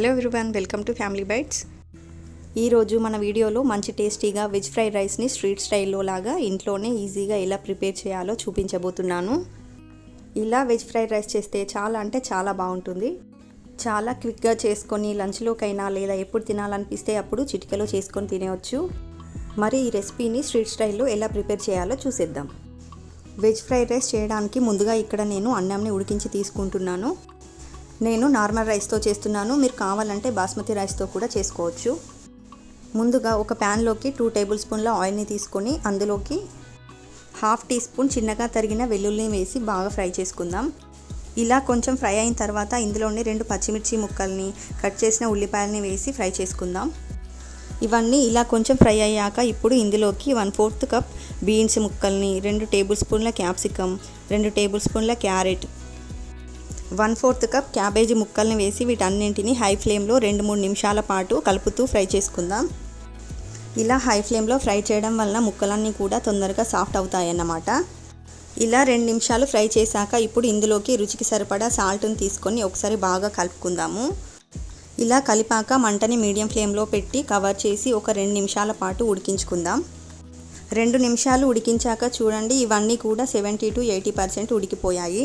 Hello everyone welcome to Family Bytes ఈరోజు మన వీడియోలో మంచి టేస్టీగా వెజ్ ఫ్రైడ్ రైస్ని స్ట్రీట్ స్టైల్లో లాగా ఇంట్లోనే ఈజీగా ఎలా ప్రిపేర్ చేయాలో చూపించబోతున్నాను. ఇలా వెజ్ ఫ్రైడ్ రైస్ చేస్తే చాలా అంటే చాలా బాగుంటుంది. చాలా క్విక్గా చేసుకొని లంచ్లోకైనా లేదా ఎప్పుడు తినాలనిపిస్తే అప్పుడు చిటికలో చేసుకొని తినేవచ్చు మరి ఈ రెసిపీని స్ట్రీట్ స్టైల్లో ఎలా ప్రిపేర్ చేయాలో చూసేద్దాం. వెజ్ ఫ్రైడ్ రైస్ చేయడానికి ముందుగా ఇక్కడ నేను అన్నంని ఉడికించి తీసుకుంటున్నాను. నేను నార్మల్ రైస్తో చేస్తున్నాను. మీరు కావాలంటే బాస్మతి రైస్తో కూడా చేసుకోవచ్చు. ముందుగా ఒక ప్యాన్లోకి టూ టేబుల్ స్పూన్ల ఆయిల్ని తీసుకొని అందులోకి హాఫ్ టీ స్పూన్ చిన్నగా తరిగిన వెల్లుల్లిని వేసి బాగా ఫ్రై చేసుకుందాం. ఇలా కొంచెం ఫ్రై అయిన తర్వాత ఇందులోని రెండు పచ్చిమిర్చి ముక్కల్ని కట్ చేసిన ఉల్లిపాయలని వేసి ఫ్రై చేసుకుందాం. ఇవన్నీ ఇలా కొంచెం ఫ్రై అయ్యాక ఇప్పుడు ఇందులోకి వన్ ఫోర్త్ కప్ బీన్స్ ముక్కల్ని రెండు టేబుల్ స్పూన్ల క్యాప్సికమ్ రెండు టేబుల్ స్పూన్ల carrot one fourth cup cabbage ముక్కల్ని వేసి వీటన్నింటిని హై ఫ్లేమ్లో రెండు మూడు నిమిషాల పాటు కలుపుతూ ఫ్రై చేసుకుందాం. ఇలా హై ఫ్లేమ్లో ఫ్రై చేయడం వల్ల ముక్కలన్నీ కూడా తొందరగా సాఫ్ట్ అవుతాయన్నమాట. ఇలా రెండు నిమిషాలు ఫ్రై చేశాక ఇప్పుడు ఇందులోకి రుచికి సరిపడా సాల్ట్ని తీసుకొని ఒకసారి బాగా కలుపుకుందాము. ఇలా కలిపాక మంటని మీడియం ఫ్లేమ్లో పెట్టి కవర్ చేసి ఒక రెండు నిమిషాల పాటు ఉడికించుకుందాం. రెండు నిమిషాలు ఉడికించాక చూడండి ఇవన్నీ కూడా సెవెంటీ టు ఎయిటీ పర్సెంట్ ఉడికిపోయాయి.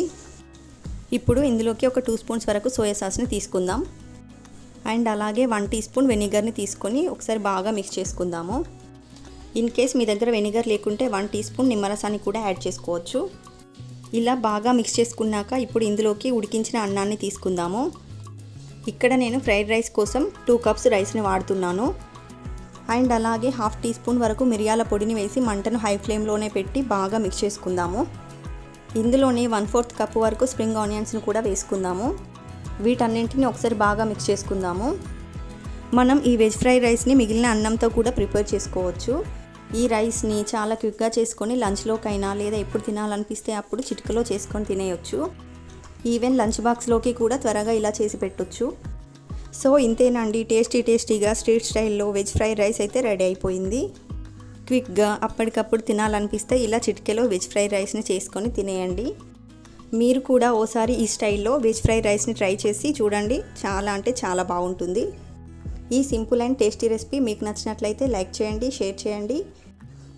ఇప్పుడు ఇందులోకి ఒక టూ స్పూన్స్ వరకు సోయా సాస్ని తీసుకుందాం. అండ్ అలాగే వన్ టీ స్పూన్ వెనిగర్ని తీసుకొని ఒకసారి బాగా మిక్స్ చేసుకుందాము. ఇన్ కేస్ మీ దగ్గర వెనిగర్ లేకుంటే వన్ టీ స్పూన్ నిమ్మరసాన్ని కూడా యాడ్ చేసుకోవచ్చు. ఇలా బాగా మిక్స్ చేసుకున్నాక ఇప్పుడు ఇందులోకి ఉడికించిన అన్నాన్ని తీసుకుందాము. ఇక్కడ నేను ఫ్రైడ్ రైస్ కోసం టూ కప్స్ రైస్ని వాడుతున్నాను. అండ్ అలాగే హాఫ్ టీ స్పూన్ వరకు మిరియాల పొడిని వేసి మంటను హై ఫ్లేమ్లోనే పెట్టి బాగా మిక్స్ చేసుకుందాము. ఇందులోనే వన్ ఫోర్త్ కప్ వరకు స్ప్రింగ్ ఆనియన్స్ని కూడా వేసుకుందాము. వీటన్నింటిని ఒకసారి బాగా మిక్స్ చేసుకుందాము. మనం ఈ వెజ్ ఫ్రైడ్ రైస్ని మిగిలిన అన్నంతో కూడా ప్రిపేర్ చేసుకోవచ్చు. ఈ రైస్ని చాలా క్విక్గా చేసుకొని లంచ్లోకైనా లేదా ఎప్పుడు తినాలనిపిస్తే అప్పుడు చిటికలో చేసుకొని తినేయొచ్చు. ఈవెన్ లంచ్ బాక్స్లోకి కూడా త్వరగా ఇలా చేసి పెట్టొచ్చు. సో ఇంతేనండి. టేస్టీ టేస్టీగా స్ట్రీట్ స్టైల్లో వెజ్ ఫ్రైడ్ రైస్ అయితే రెడీ అయిపోయింది. క్విక్గా అప్పటికప్పుడు తినాలనిపిస్తే ఇలా చిటికెలో వెజ్ ఫ్రైడ్ రైస్ని చేసుకొని తినేయండి. మీరు కూడా ఓసారి ఈ స్టైల్లో వెజ్ ఫ్రైడ్ రైస్ని ట్రై చేసి చూడండి. చాలా అంటే చాలా బాగుంటుంది. ఈ సింపుల్ అండ్ టేస్టీ రెసిపీ మీకు నచ్చినట్లయితే లైక్ చేయండి షేర్ చేయండి.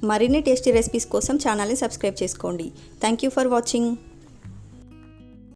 మరిన్ని టేస్టీ రెసిపీస్ కోసం ఛానల్ని సబ్స్క్రైబ్ చేసుకోండి. Thank you for watching.